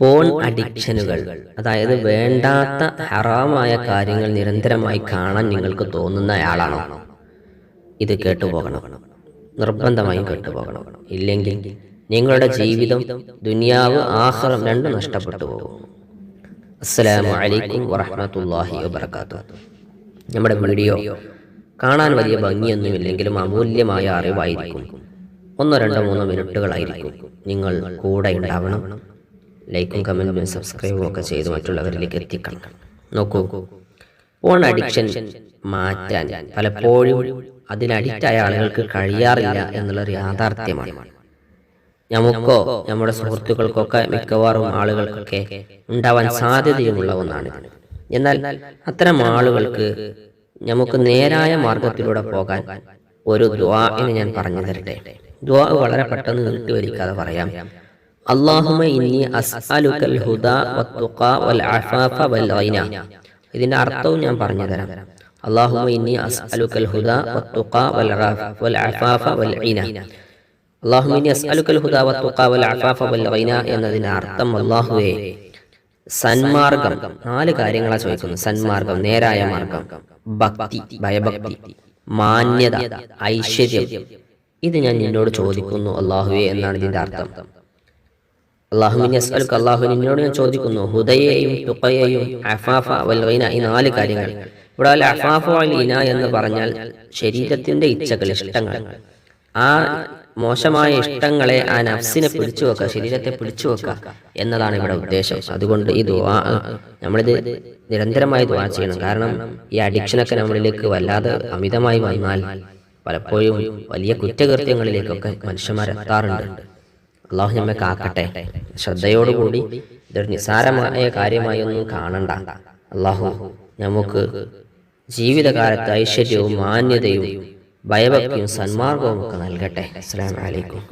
Porn അഡിക്ഷനുകൾ അതായത് വേണ്ടാത്ത ഹറാമായ കാര്യങ്ങൾ നിരന്തരമായി കാണാൻ നിങ്ങൾക്ക് തോന്നുന്ന ആളാണോ? ഇത് കേട്ടുപോകണം. നിർബന്ധമായും കേട്ടുപോകണം. ഇല്ലെങ്കിൽ നിങ്ങളുടെ ജീവിതം ദുനിയാവ് ആഹ്റം രണ്ടും നഷ്ടപ്പെട്ടു പോകും. അസ്സലാമു അലൈക്കും വറഹ്മത്തുള്ളാഹി വബറകാതുഹു. നമ്മുടെ വീഡിയോ കാണാൻ വലിയ ഭംഗിയൊന്നുമില്ലെങ്കിലും അമൂല്യമായ അറിവായിരിക്കും. ഒന്നോ രണ്ടോ മൂന്നോ മിനിറ്റുകളായിരിക്കും നിങ്ങൾ കൂടെ ഉണ്ടാവണം. ലൈക്കും കമന്റും സബ്സ്ക്രൈബും ഒക്കെ ചെയ്ത് മറ്റുള്ളവരിലേക്ക് എത്തിക്കണം. നോക്കൂ. ഫോൺ അഡിക്ഷൻ മാറ്റാൻ പലപ്പോഴും അതിന് അഡിക്റ്റായ ആളുകൾക്ക് കഴിയാറില്ല എന്നുള്ളൊരു യാഥാർത്ഥ്യമാണ്. നമുക്കോ നമ്മുടെ സുഹൃത്തുക്കൾക്കൊക്കെ മിക്കവാറും ആളുകൾക്കൊക്കെ ഉണ്ടാവാൻ സാധ്യതയുമുള്ള ഒന്നാണ് എന്നാൽ അത്തരം ആളുകൾക്ക് നമുക്ക് നേരായ മാർഗത്തിലൂടെ പോകാൻ ഒരു ദ്വാ എന്ന് ഞാൻ പറഞ്ഞു തരട്ടെ ദ്വാ വളരെ പെട്ടെന്ന് നീട്ടിവലിക്കാതെ പറയാം. അള്ളാഹുമ ഇന്നി അസ്അലുക്കൽ ഹുദ വത്തുഖ വൽ അഫാഫ വൽ ഗൈന. ഇതിന്റെ അർത്ഥവും ഞാൻ പറഞ്ഞു തരാം അള്ളാഹുമ ഇന്നി അസ്അലുക്കൽ ഹുദ വത്തുഖ വൽ വൽ അഫാഫ വൽ ഗൈന. അള്ളാഹുമ ഇന്നി അസ്അലുക്കൽ ഹുദ വത്തുഖ വൽ അഫാഫ വൽ ഗൈന എന്നതിന്റെ അർത്ഥം അള്ളാഹുവേ സന്മാർഗം. നാല് കാര്യങ്ങളാ ചോദിക്കുന്നത്. സന്മാർഗം നേരായ മാർഗം. ഭക്തി ഭയഭക്തി മാന്യത ഐശ്വര്യം. ഇത് ഞാൻ നിന്നോട് ചോദിക്കുന്നു അള്ളാഹുവേ എന്നാണ് ഇതിന്റെ അർത്ഥം. അള്ളാഹുവിനെ അസ്അലുക്ക് അള്ളാഹു നിന്നോട് ഞാൻ ചോദിക്കുന്നു ഹുദയെയും തുക്കയെയും അഫാഫ വൽവൈന ഈ നാല് കാര്യങ്ങൾ. ഇവിടെ അൽ അഫാഫ ഇന എന്ന് പറഞ്ഞാൽ ശരീരത്തിന്റെ ഇച്ഛകൾ ഇഷ്ടങ്ങൾ ആ മോശമായ ഇഷ്ടങ്ങളെ ആ നഫ്സിനെ പിടിച്ചു വെക്കുക ശരീരത്തെ പിടിച്ചു വെക്കുക എന്നതാണ് ഇവിടെ ഉദ്ദേശം. അതുകൊണ്ട് ഈ ദുവാ നമ്മളിത് നിരന്തരമായി ദുവാ ചെയ്യണം. കാരണം ഈ അഡിക്ഷനൊക്കെ നമ്മളിലേക്ക് വല്ലാതെ അമിതമായി വന്നാൽ പലപ്പോഴും വലിയ കുറ്റകൃത്യങ്ങളിലേക്കൊക്കെ മനുഷ്യന്മാരെത്താറുണ്ട്. അള്ളാഹു നമ്മെ കാക്കട്ടെ. ശ്രദ്ധയോടുകൂടി ഇതൊരു നിസാരമായ കാര്യമായി ഒന്നും കാണണ്ട. അള്ളാഹു നമുക്ക് ജീവിതകാലത്ത് ഐശ്വര്യവും മാന്യതയും ഭയഭക്തിയും സന്മാർഗവും ഒക്കെ നൽകട്ടെ. അസ്സലാമു അലൈക്കും.